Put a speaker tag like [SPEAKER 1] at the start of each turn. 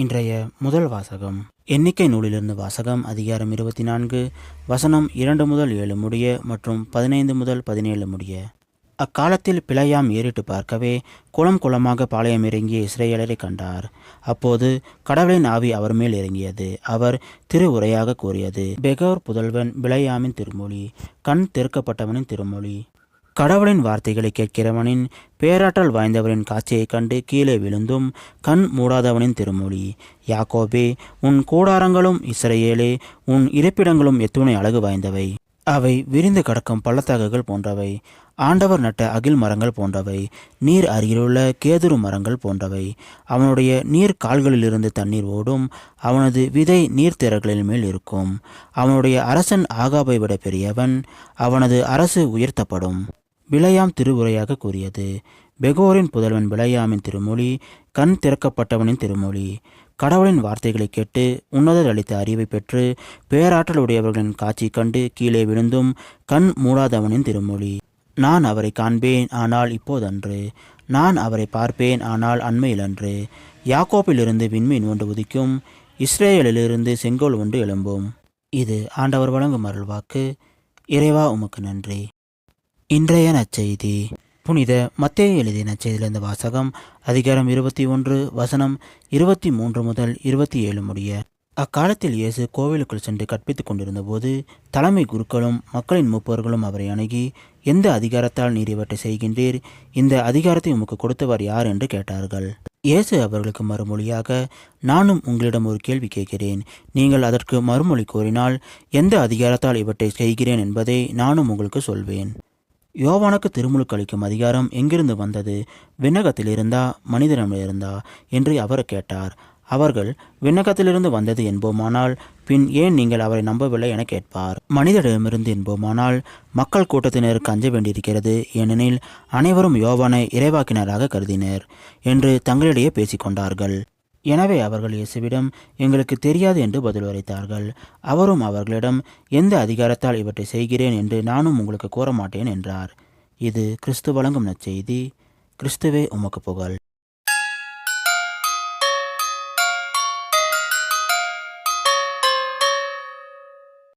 [SPEAKER 1] இன்றைய முதல் வாசகம். எண்ணிக்கை நூலிலிருந்து வாசகம் அதிகாரம் இருபத்தி நான்கு வசனம் இரண்டு முதல் ஏழு முடிய மற்றும் பதினைந்து முதல் பதினேழு முடிய. அக்காலத்தில் பிழையாம் ஏறிட்டு பார்க்கவே குளம் குளமாக பாளையம் இறங்கிய இஸ்ரேலரை கண்டார். அப்போது கடவுளின் ஆவி அவர் மேல் இறங்கியது. அவர் திரு உரையாக கூறியது பெகோர் புதல்வன் பிழையாமின் திருமொழி கண் திறக்கப்பட்டவனின் திருமொழி. கடவுளின் வார்த்தைகளை கேட்கிறவனின் பேராற்றல் வாய்ந்தவரின் காட்சியைக் கண்டு கீழே விழுந்தும் கண் மூடாதவனின் திருமொழி. யாக்கோபே உன் கூடாரங்களும் இஸ்ரேலே உன் இருப்பிடங்களும் எத்துணை அழகு வாய்ந்தவை. அவை விரிந்து கடக்கும் பள்ளத்தாக்குகள் போன்றவை. ஆண்டவர் நட்ட அகில் மரங்கள் போன்றவை. நீர் அருகிலுள்ள கேதுரு மரங்கள் போன்றவை. அவனுடைய நீர் கால்களிலிருந்து தண்ணீர் ஓடும். அவனது விதை நீர்த்திரர்களின் மேல் இருக்கும். அவனுடைய அரசன் ஆகாபை விட பெரியவன். அவனது அரசு உயர்த்தப்படும். விளையாம் திருவுரையாக கூறியது. பெகோரின் புதல்வன் விளையாமின் திருமொழி கண் திறக்கப்பட்டவனின் திருமொழி. கடவுளின் வார்த்தைகளை கேட்டு உன்னதர் அளித்த அறிவை பெற்று பேராற்றல் உடையவர்களின் காட்சி கண்டு கீழே விழுந்தும் கண் மூடாதவனின் திருமொழி. நான் அவரை காண்பேன் ஆனால் இப்போதன்று. நான் அவரை பார்ப்பேன் ஆனால் அண்மையிலன்று. யாக்கோப்பிலிருந்து விண்மீன் ஒன்று உதிக்கும் இஸ்ரேலிலிருந்து செங்கோல் ஒன்று எழும்பும். இது ஆண்டவர் வழங்கும் அருள்வாக்கு. இறைவா உமக்கு நன்றி. இன்றைய நற்செய்தி. புனித மத்தே எழுதிய நற்செய்தியிலிருந்து வாசகம் அதிகாரம் இருபத்தி ஒன்று வசனம் இருபத்தி மூன்று முதல் இருபத்தி ஏழு முடிய. அக்காலத்தில் இயேசு கோவிலுக்குள் சென்று கற்பித்துக் கொண்டிருந்தபோது தலைமை குருக்களும் மக்களின் மூப்பர்களும் அவரை அணுகி எந்த அதிகாரத்தால் நீர் இவற்றை செய்கின்றீர்? இந்த அதிகாரத்தை உமக்கு கொடுத்தவர் யார்? என்று கேட்டார்கள். இயேசு அவர்களுக்கு மறுமொழியாக நானும் உங்களிடம் ஒரு கேள்வி கேட்கிறேன். நீங்கள் அதற்கு மறுமொழி கூறினால் எந்த அதிகாரத்தால் இவற்றை செய்கிறேன் என்பதை நானும் உங்களுக்கு சொல்வேன். யோவானுக்கு திருமுழுக்கு அளிக்கும் அதிகாரம் எங்கிருந்து வந்தது? விண்ணகத்தில் இருந்தா மனிதனிடம் இருந்தா என்று அவர் கேட்டார். அவர்கள் விண்ணகத்திலிருந்து வந்தது என்போமானால் பின் ஏன் நீங்கள் அவரை நம்பவில்லை? என கேட்பார். மனிதரிடமிருந்து என்போமானால் மக்கள் கூட்டத்தினருக்கு அஞ்ச வேண்டியிருக்கிறது. ஏனெனில் அனைவரும் யோவானை இறைவாக்கினராக கருதினர் என்று தங்களிடையே பேசிக்கொண்டார்கள். எனவே அவர்கள் இயேசுவிடம் எங்களுக்கு தெரியாது என்று பதில் உரைத்தார்கள். அவரும் அவர்களிடம் எந்த அதிகாரத்தால் இவற்றை செய்கிறேன் என்று நானும் உங்களுக்கு கூற மாட்டேன் என்றார். இது கிறிஸ்து வழங்கும் நற்செய்தி. கிறிஸ்துவே உமக்கு புகழ்.